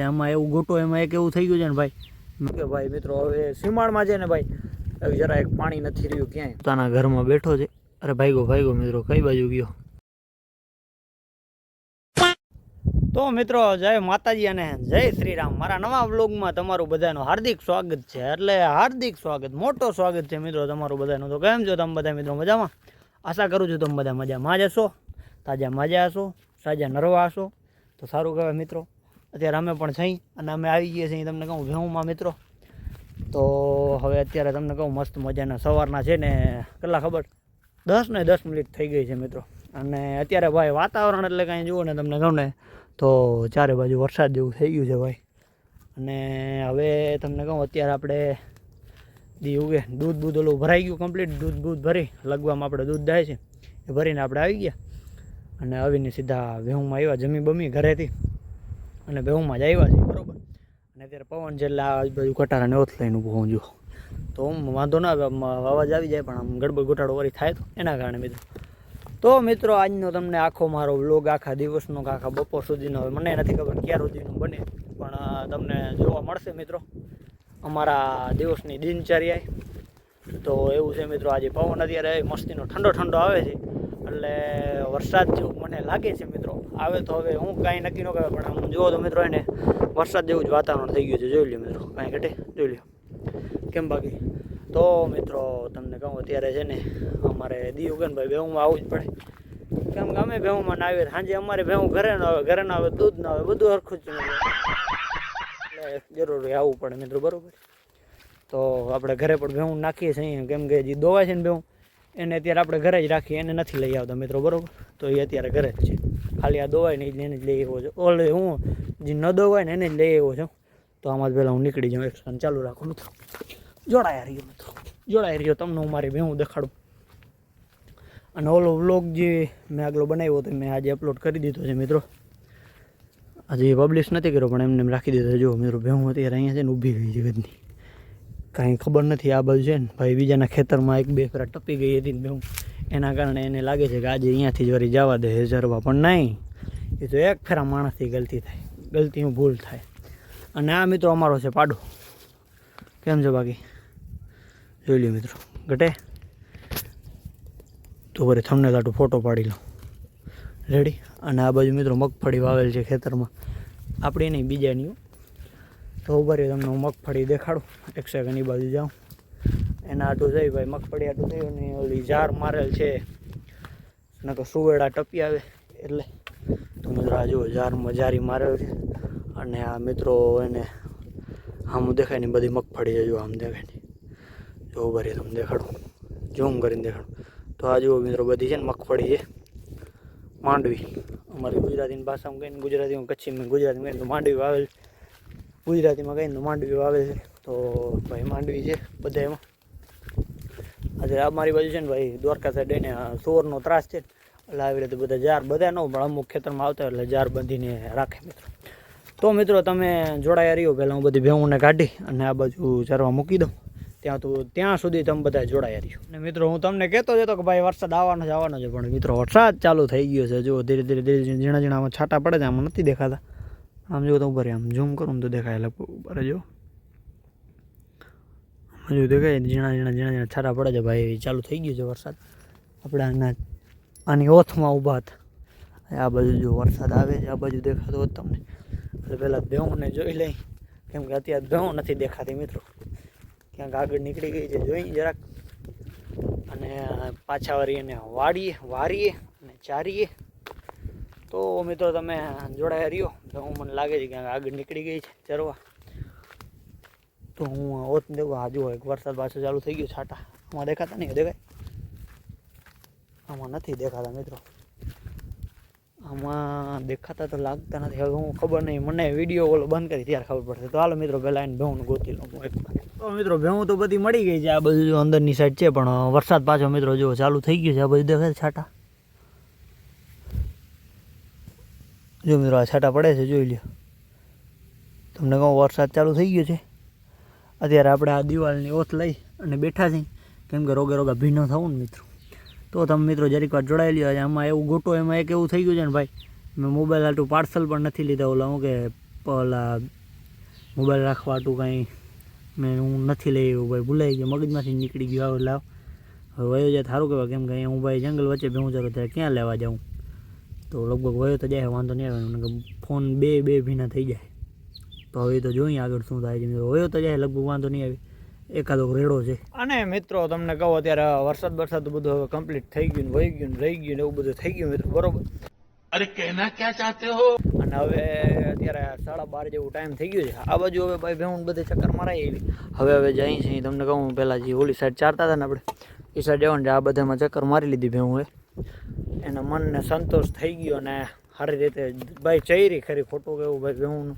આમાં એવું ગોટો એમાં એક એવું થઈ ગયું છે ને ભાઈ. કે ભાઈ મિત્રો, હવે સીમાડમાં છે ને ભાઈ. જરા એક પાણી નથી રહ્યું ક્યાંય. પોતાના ઘરમાં બેઠો છે. અરે ભાઈગો ભાઈગો મિત્રો, કઈ બાજુ ગયો? તો મિત્રો, જય માતાજી અને જય શ્રી રામ મારા નવા વ્લોગમાં તમારું બધાનું હાર્દિક સ્વાગત છે. એટલે હાર્દિક સ્વાગત, મોટો સ્વાગત છે મિત્રો તમારું બધાનું. તો કેમ છો તમે બધા મિત્રો? મજામાં? આશા કરું છું તમે બધા મજામાં જ હશો. તાજા મજા હશો, સાજા નરવા હશો. તો સારું કહેવાય મિત્રો. અત્યારે અમે પણ થઈ અને અમે આવી ગયા છીએ તમને કહું ભેહુંમાં મિત્રો. તો હવે અત્યારે તમને કહું મસ્ત મજાના સવારના છે ને, કેટલા ખબર? દસ ને દસ મિનિટ થઈ ગઈ છે, મિત્રો. અને અત્યારે ભાઈ વાતાવરણ એટલે કાંઈ જુઓ ને તમને કહું ને, તો ચારે બાજુ વરસાદ જેવું થઈ ગયું છે ભાઈ. અને હવે તમને કહું અત્યારે આપણે દી ઉગે દૂધ બૂધ ઓલું ભરાઈ ગયું કમ્પ્લીટ દૂધ બૂધ ભરી, લગવામાં આપણે દૂધ થાય છે. એ ભરીને આપણે આવી ગયા. અને આવીને સીધા વેહુંમાં આવ્યા જમી બમી ઘરેથી. અને બેહુમાં જ આવ્યા છે બરાબર? અને અત્યારે પવન છે એટલે આ બાજુ કટારાને ઓથ લઈને ઊભો હું જો તો વાંધો ના અવાજ આવી જાય, પણ આમ ગડબડ ઘોટાડો વળી થાય તો, એના કારણે મિત્રો. તો મિત્રો, આજનો તમને આખો મારો વ્લોગ આખા દિવસનો આખા બપોર સુધીનો હવે મને નથી ખબર ક્યાં સુધીનો બને, પણ તમને જોવા મળશે મિત્રો. અમારા દિવસની દિનચર્યાએ. તો એવું છે મિત્રો, આજે પવન અત્યારે મસ્તીનો ઠંડો ઠંડો આવે છે. એટલે વરસાદ જેવું મને લાગે છે મિત્રો. આવે તો હવે હું કાંઈ નક્કી ન કરે, પણ આમ જુઓ તો મિત્રો એને વરસાદ જેવું જ વાતાવરણ થઈ ગયું છે. જોઈ લ્યો મિત્રો, કાંઈ ઘટે? જોઈ લ્યો. કેમ બાકી? તો મિત્રો, તમને કહું અત્યારે છે ને, અમારે દી ઉગનભાઈ ભેહુંમાં આવવું જ પડે. કેમ કે અમે ભેહુંમાં ના આવીએ સાંજે અમારે ભેહું ઘરે ન આવે, ઘરે ના આવે, દૂધ ના આવે, બધું હરખું જ એટલે જરૂરી આવવું પડે મિત્રો, બરાબર? તો આપણે ઘરે પણ ભેહું નાખીએ છીએ, કેમ કે જે દોવાય છે ને ભેહું. એને અત્યારે આપણે ઘરે જ રાખીએ, એને નથી લઈ આવતા મિત્રો, બરોબર? તો એ અત્યારે ઘરે જ છે. ખાલી આ દોવાય ને એને જ લઈ આવ્યો છે. ઓલે હું, જે ન દોવાય ને એને જ લઈ આવ્યો છું. તો આમાં જ પહેલાં હું નીકળી જાઉં એક્શન ચાલુ રાખું મિત્રો. જોડાયા રહ્યો મિત્રો. જોડાઈ રહ્યો તમને હું મારી ભેહું દેખાડું. અને ઓલો વ્લોગ જે મેં આગલો બનાવ્યો હતો મેં આજે અપલોડ કરી દીધો છે મિત્રો. આજે પબ્લિશ નથી કર્યો, પણ એમને એમ રાખી દીધો છે. જો મિત્રો, ભેહું અત્યારે અહીંયા છે ને ઊભી ગઈ જગતની કાંઈ ખબર નથી આ બાજુ છે ને, ભાઈ બીજાના ખેતરમાં એક બે ફેરા ટપી ગઈ હતી ને હું એના કારણે એને લાગે છે કે આજે અહીંયાથી જ વળી જવા દે હેઝરવા પણ નહીં. એ તો એક ફેરા માણસથી ગલતી થાય, ગલતીનું ભૂલ થાય. અને આ મિત્રો અમારો છે પાડો. કેમ છે બાકી? જોઈ લ્યો મિત્રો, ઘટે? તો વળી તમને લાટું ફોટો પાડી લઉં. રેડી અને આ બાજુ મિત્રો મગફળી વાવેલ છે ખેતરમાં. આપણી નહીં, બીજાની. તો ઊભા તમને હું મગફળી દેખાડું. એક સેકન્ડ બાજુ જાઉં. એના આટું જઈ ભાઈ, મગફળી આટું થયું ને ઓલી જાર મારેલ છે. નકર સુવેડા ટપી આવે એટલે. તો મિત્રો આ જુઓ, જારમાં જારી મારેલ છે. અને આ મિત્રો એને આમ દેખાય ને બધી મગફળી જજો આમ દેખાય ને. જો ઊભા તમને દેખાડું. ઝૂમ કરીને દેખાડું. તો આ જુઓ મિત્રો, બધી છે ને મગફળી છે. માંડવી. અમારી ગુજરાતીની ભાષામાં કહીને ગુજરાતીમાં કચ્છીમાં ગુજરાતીમાં કહીને તો માંડવી વાવેલ. ગુજરાતીમાં કહીને માંડવી વાવે છે. તો ભાઈ માંડવી છે બધા એમાં આજે અમારી બાજુ છે ને ભાઈ દ્વારકા સાઈડ એને ચોરનો ત્રાસ છે. એટલે આવી રીતે બધા જાર બધા ન પણ અમુક ખેતરમાં આવતા એટલે જાર બાંધીને રાખે મિત્રો. તો મિત્રો તમે જોડાયા રહ્યો. પહેલાં હું બધી ભેહુંને કાઢી અને આ બાજુ ચરવા મૂકી દઉં. ત્યાં તો ત્યાં સુધી તમે બધા જોડાયા રહ્યો. અને મિત્રો હું તમને કહેતો જ હતો કે ભાઈ વરસાદ આવવાનો જ, આવવાનો છે પણ મિત્રો વરસાદ ચાલુ થઈ ગયો છે. જો ધીરે ધીરે ધીરે ઝીણા ઝીણામાં છાંટા પડે છે, આમાં નથી દેખાતા. આમ જો તો ઉપર આમ ઝૂમ કરું તો દેખાય એટલે ઉપર જો હજુ દેખાય ઝીણા ઝીણા ઝીણા ઝીણા છારા પડે છે ભાઈ ચાલુ થઈ ગયું છે વરસાદ. આપણે આના, આની ઓથમાં ઊભા હતા. આ બાજુ જો વરસાદ આવે છે, આ બાજુ દેખાતો હોત તમને. એટલે પહેલાં ભેહુંને જોઈ લઈ. કેમ કે અત્યારે ભેહું નથી દેખાતી મિત્રો. ક્યાંક આગળ નીકળી ગઈ છે, જોઈ જરાક. અને પાછા વળી એને વાળીએ, વારીએ અને ચારીએ. તો મિત્રો તમે જોડાયા રહ્યો. ભેહું મને લાગે છે કે આગળ નીકળી ગઈ છે ચરવા. તો હું ઓત દેવું હાજુ હોય વરસાદ પાછો ચાલુ થઈ ગયો છાટા આમાં દેખાતા નહીં, દેખાય? આમાં નથી દેખાતા મિત્રો. આમાં દેખાતા તો લાગતા નથી. હવે હું ખબર નહીં, મને વીડિયો ઓલો બંધ કરી ત્યારે ખબર પડશે. તો હાલો મિત્રો પહેલાં એને ભેહું ગોતી લઉં હું તો મિત્રો, ભેહું તો બધી મળી ગઈ છે, આ બધું અંદરની સાઈડ છે, પણ વરસાદ પાછો મિત્રો જો ચાલુ થઈ ગયો છે, આ બધું દેખાય છાટા જો મિત્રો આ છાંટા પડે છે, જોઈ લો તમને કહું, વરસાદ ચાલુ થઈ ગયો છે. અત્યારે આપણે આ દિવાલની ઓથ લઈ અને બેઠા છીએ. કેમ કે રોગે રોગા ભીનો થવું ને મિત્રો. તો તમે મિત્રો જરીક વાર જોડાઈ લ્યો. આમાં એવું ગોટો એમાં એક એવું થઈ ગયું છે ને ભાઈ, મેં મોબાઈલ આટલું પાર્સલ પણ નથી લીધા. ઓલા હું કે પેલા મોબાઈલ રાખવા આટું કાંઈ મેં હું નથી લઈ આવ્યો ભાઈ. ભૂલાઈ ગયો. મગજમાંથી નીકળી ગયો. આવો લાવ. હવે વયો જાય સારું કહેવાય. કેમ કે હું ભાઈ જંગલ વચ્ચે ભેવું ચાલો ત્યારે ક્યાં લેવા જાઉં? તો લગભગ વયો તો જાય વાંધો નહીં આવે ફોન બે બે ભીના થઈ જાય. તો હવે તો જોઈએ આગળ શું થાય છે વયો તો જાય લગભગ વાંધો નહીં આવે. એકાદો રેડો છે. અને મિત્રો તમને કહો અત્યારે વરસાદ વરસાદ બધું હવે કમ્પ્લીટ થઈ ગયું વહી ગયું રહી ગયું એવું બધું થઈ ગયું મિત્રો. બરોબર. અરે કહેના ક્યાં ચાહતે હો? અને હવે અત્યારે સાડા બાર જેવું ટાઈમ થઈ ગયો છે. આ બાજુ હવે ભાઈ ભેહું બધે ચક્કર મરાઈ એવી હવે હવે જઈ છે તમને કહું પહેલાં જે ઓલી સાઈડ ચારતા હતા ને આપણે એ સાઈડ જવાનું આ બધામાં ચક્કર મારી લીધી ભેહું એ. એના મનને સંતોષ થઈ ગયો અને સારી રીતે ભાઈ ચૈરી ખરી ખોટું કેવું ભાઈ ભેહુંનું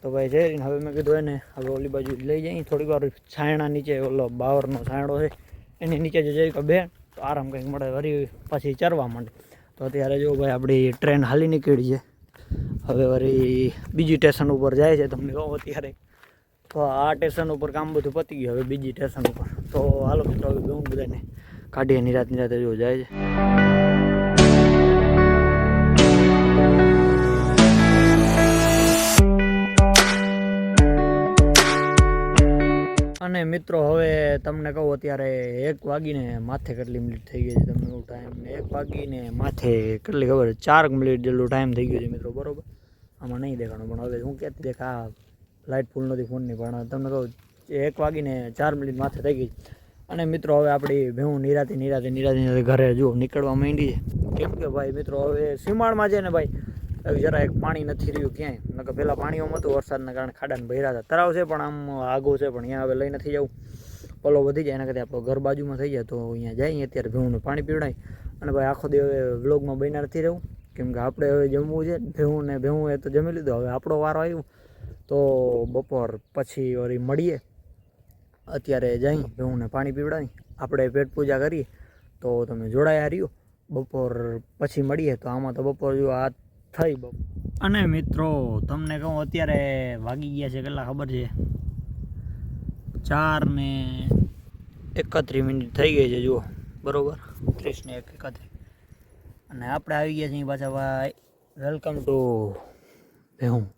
તો ભાઈ જઈને હવે મેં કીધું એને, હવે ઓલી બાજુ લઈ જઈ થોડીક વાર છાયણા નીચે ઓલો બાવરનો છાયડો છે, એની નીચે જો જઈ બે તો આરામ કંઈક મળે વળી પાછી ચરવા માંડે. તો અત્યારે જો ભાઈ આપણી ટ્રેન હાલી નીકળી છે. હવે વળી બીજી સ્ટેશન ઉપર જાય છે તમને કહો અત્યારે. તો આ સ્ટેશન ઉપર કામ બધું પતી ગયું, હવે બીજી સ્ટેશન ઉપર. તો હાલો મિત્રો, હવે ગયું બધાને કાઢીએ નિરાત નિરાતે યોજાય છે. અને મિત્રો, હવે તમને કહું, અત્યારે એક વાગીને માથે કેટલી મિનિટ થઈ ગઈ છે તમને કહું ટાઈમ એક વાગીને માથે કેટલી ખબર ચાર મિનિટ જેટલું ટાઈમ થઈ ગયો છે મિત્રો, બરોબર? આમાં નહીં દેખાણું, પણ હવે હું ક્યાંથી દેખા લાઇટ ફૂલ નથી ફોનની પણ તમને કહું, એક વાગીને ચાર મિનિટ માથે થઈ ગઈ. અને મિત્રો, હવે આપણી ભેહું નિરાતે નિરાતે નિરાતે નિરાતે ઘરે જો નીકળવા માંડી છે. કેમ કે ભાઈ મિત્રો, હવે સીમાડમાં છે ને ભાઈ જરા એક પાણી નથી રહ્યું ક્યાંય. નકર પહેલાં પાણીઓમાં હતું, વરસાદના કારણે ખાડાને ભર્યા હતા. તરાવ છે, પણ આમ આગો છે, પણ અહીંયા હવે લઈ નથી જવું. પલો વધી જાય, એના કરતાં આપણે ઘર બાજુમાં થઈ જાય તો અહીંયા જાય અત્યારે ભેહુંને પાણી પીવડાય. અને ભાઈ, આખો દી વ્લોગમાં બન્યા નથી રહેવું. કેમ કે આપણે હવે જમવું છે ભેહું ને ભેહું એ તો જમી લીધું. હવે આપણો વારો આવ્યો, તો બપોર પછી વળી મળીએ. અત્યારે જઈ ભેહુંને પાણી પીવડાવી. આપણે પેટ પૂજા કરીએ. તો તમે જોડાયા રહ્યો. બપોર પછી મળીએ. તો આમાં તો બપોર જો આ થઈ બપોર અને મિત્રો, તમને કહું, અત્યારે વાગી ગયા છે કેટલા ખબર છે? ચાર ને એકત્રીસ મિનિટ થઈ ગઈ છે, જુઓ. બરોબર? ત્રીસ ને એક એકત્રીસ. અને આપણે આવી ગયા છીએ પાછા ભાઈ. વેલકમ ટુ ભેહું.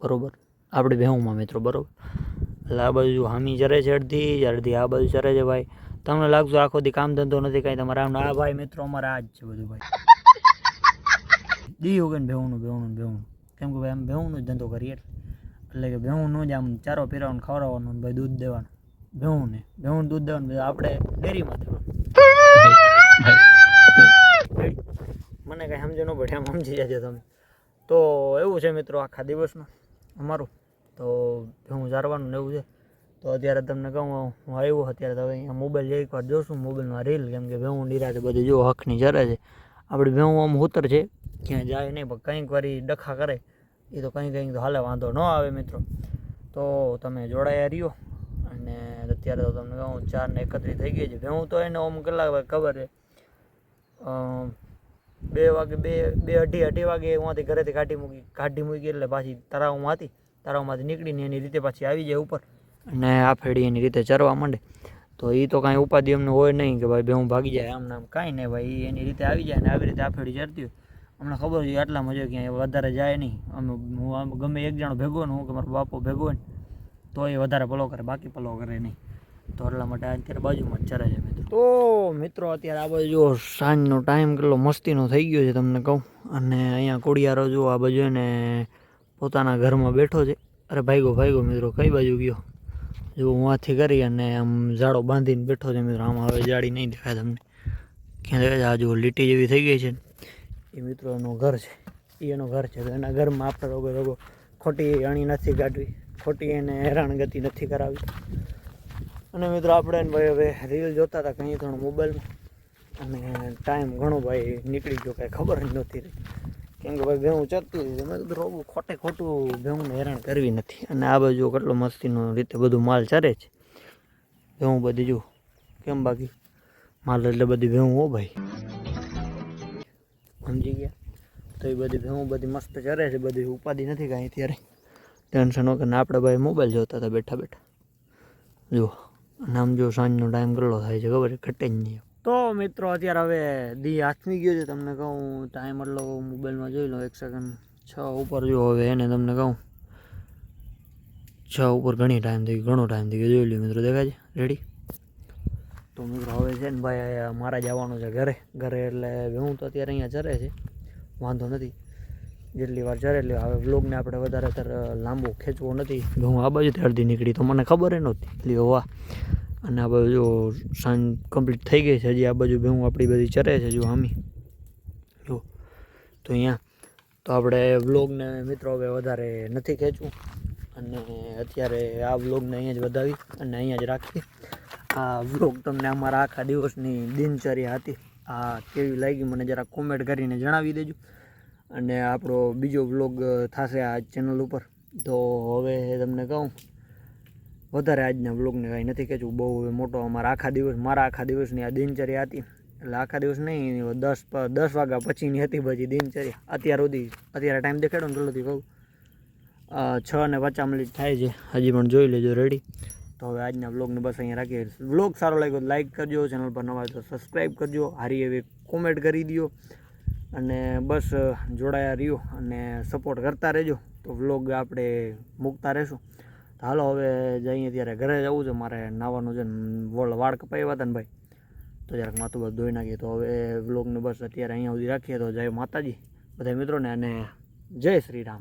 બરોબર? આપણે ભેહુંમાં મિત્રો, બરોબર? એટલે આ બાજુ હામી ચરે છે અડધી અડધી આ બાજુ ચરે છે ભાઈ. તમને લાગતું આખો દી કામ ધંધો નથી, કાંઈ તમારા આ ભાઈ મિત્રો અમારે આ જ છે બધું ભાઈ. દી ઉગે ને ભેહુંનું ભેહુંનું ભેહું કેમ કે ભાઈ આમ ભેહુંનો જ ધંધો કરીએ એટલે. કે ભેહુંનું જ આમ ચારો પીરાવાનું ખવડાવવાનું ને ભાઈ દૂધ દેવાનું. ભેહુંને ભેવું દૂધ દેવાનું આપણે ડેરીમાં દેવાનું. મને કાંઈ ન પડે, આમ સમજી જજો તમે. તો એવું છે મિત્રો આખા દિવસમાં અમારું. તો હું જારવાનું એવું છે. તો અત્યારે તમને કહું, હું આવ્યો અત્યારે તો અહીંયા મોબાઈલ એકવાર જોશું મોબાઈલમાં રીલ કેમ કે ભેહું નિરાતે બધી જો હકની જરે છે. આપણે ભેહું આમ ઉતર છે, ક્યાંય જાય નહીં, પણ કંઈક વારી ડખા કરે, એ તો કંઈ કંઈક તો હાલે, વાંધો ન આવે મિત્રો. તો તમે જોડાયા રહ્યો, અને અત્યારે તો તમને કહું, ચાર ને એકત્રીસ થઈ ગઈ છે. ભેહું તો એને આમ કલાક ખબર છે. બે વાગે, બે બે અઢી અઢી વાગે ઉहाँથી ઘરેથી કાઢી મૂકી કાઢી મૂકી એટલે પાછી તરાવમાં હતી. તળાવમાંથી નીકળીને એની રીતે પાછી આવી જાય ઉપર. અને આ ફેડી એની રીતે ચરવા માંડે. તો એ તો કાંઈ ઉપાધિ અમને હોય નહીં કે ભાઈ બે હું ભાગી જાય આમ નામ કાંઈ નહીં ભાઈ એની રીતે આવી જાય ને આવી રીતે આ ફેડી ચરતી હોય. અમને ખબર હોય આટલા મજા ક્યાંય વધારે જાય નહીં. અમે હું આમ ગમે એક જણો ભેગો ને હું કે મારો બાપો ભેગો હોય ને તો એ વધારે પલો કરે બાકી પલો કરે નહીં. તો એટલા માટે અત્યારે બાજુમાં જ ચરે છે મિત્રો. તો મિત્રો અત્યારે આ બાજુ સાંજનો ટાઈમ કેટલો મસ્તીનો થઈ ગયો છે તમને કહું. અને અહીંયા કોડિયારો જુઓ આ બાજુ એને પોતાના ઘરમાં બેઠો છે. અરે ભાઈગો ભાઈગો મિત્રો, કઈ બાજુ ગયો? જો હું આથી કરી અને આમ જાડો બાંધીને બેઠો છે મિત્રો, આમાં હવે જાડી નહીં દેખાય તમને. ક્યાં દેખાય આજુ લીટી જેવી થઈ ગઈ છે. એ મિત્રો એનું ઘર છે. એ એનું ઘર છે. તો એના ઘરમાં આપણે રોગો રોગો ખોટી અણી નથી કાઢવી. ખોટી એને હેરાનગતિ નથી કરાવી અને મિત્રો, આપણે ભાઈ હવે રીલ જોતા હતા કંઈ ત્રણ મોબાઈલમાં અને ટાઈમ ઘણો ભાઈ નીકળી ગયો, કાંઈ ખબર જ નહોતી રહી. કેમ કે ભાઈ ભેહું ચરતી હતી મેં કીધું રોગું ખોટે ખોટું ભેહુંને હેરાન કરવી નથી. અને આ બાજુ કેટલો મસ્તીનો રીતે બધું માલ ચરે છે. ભેહું બધી જો કેમ બાકી? માલ એટલે બધી ભેહું હો ભાઈ. સમજી ગયા? તો એ બધી ભેહું બધી મસ્ત ચરે છે. બધી ઉપાધિ નથી કાંઈ અત્યારે. ટેન્શન વગર આપણે ભાઈ મોબાઈલ જોતા હતા બેઠા બેઠા. જુઓ. અને આમ જો સાંજનો ટાઈમ કેટલો થાય છે ખબર છે? ઘટે જ નહીં. તો મિત્રો, અત્યારે હવે દી હાથમી ગયો છે. તમને કહું ટાઈમ એટલો મોબાઈલમાં જોઈ લો. એક સેકન્ડ છ ઉપર જો હવે એને તમને કહું. છ ઉપર ઘણી ટાઈમ થઈ ઘણો ટાઈમ થઈ ગયો. જોઈ લો મિત્રો, દેખાય છે? રેડી તો મિત્રો, હવે છે ને ભાઈ મારા જવાનું છે ઘરે. ઘરે એટલે હું તો અત્યારે અહીંયા ચરે છે. વાંધો નથી. જેટલી વાર ચરે એટલે હવે વ્લોગને આપણે વધારે લાંબો ખેંચવો નથી. હું આ બાજુથી અડધી નીકળી, તો મને ખબર એ નહોતી. એટલે વાહ. અને આ બાજુ સાંજ કમ્પ્લીટ થઈ ગઈ છે હજી, આ બાજુ ભેવું આપણી બધી ચરે છે, જો આમી જો, તો અહીંયા. તો આપણે વ્લોગને મિત્રો હવે વધારે નથી ખેંચવું. અને અત્યારે આ વ્લોગને અહીંયા જ વધાવી અને અહીંયા જ રાખી આ વ્લોગ તમને અમારા આખા દિવસની દિનચર્યા હતી. આ કેવી લાગી મને જરા કોમેન્ટ કરીને જણાવી દેજો. અને આપણો બીજો વ્લોગ થશે આ ચેનલ ઉપર. તો હવે તમને કહું વધારે આજના વ્લોગને કાંઈ નથી કહેતું, બહુ મોટો અમારા આખા દિવસ, મારા આખા દિવસની આ દિનચર્યા હતી. એટલે આખા દિવસ નહીં દસ દસ વાગ્યા પછીની હતી પછી દિનચર્યા. અત્યાર સુધી, અત્યારે ટાઈમ દેખાડો ને પહેલાંથી કહું. છ ને પચાસ મિનિટ થાય છે, હજી પણ જોઈ લેજો રેડી તો હવે આજના વ્લોગને બસ અહીંયા રાખીએ. વ્લોગ સારો લાગ્યો લાઇક કરજો ચેનલ પર નવા તો સબસ્ક્રાઈબ કરજો, હારી એવી કોમેન્ટ કરી દો અને બસ, જોડાયા રહ્યો અને સપોર્ટ કરતા રહેજો. તો વ્લોગ આપણે મૂકતા રહેશું. હાલો હવે જઈએ ત્યારે ઘરે જવું છે. મારે નાવાનું છે વોળ વાળ કપાવ્યા હતા ને ભાઈ. તો જરાક માથું બધું ધોઈ નાખીએ. તો હવે વ્લોગને બસ અત્યારે અહીંયા સુધી રાખીએ. તો જય માતાજી. બધા મિત્રોને અને જય શ્રી રામ.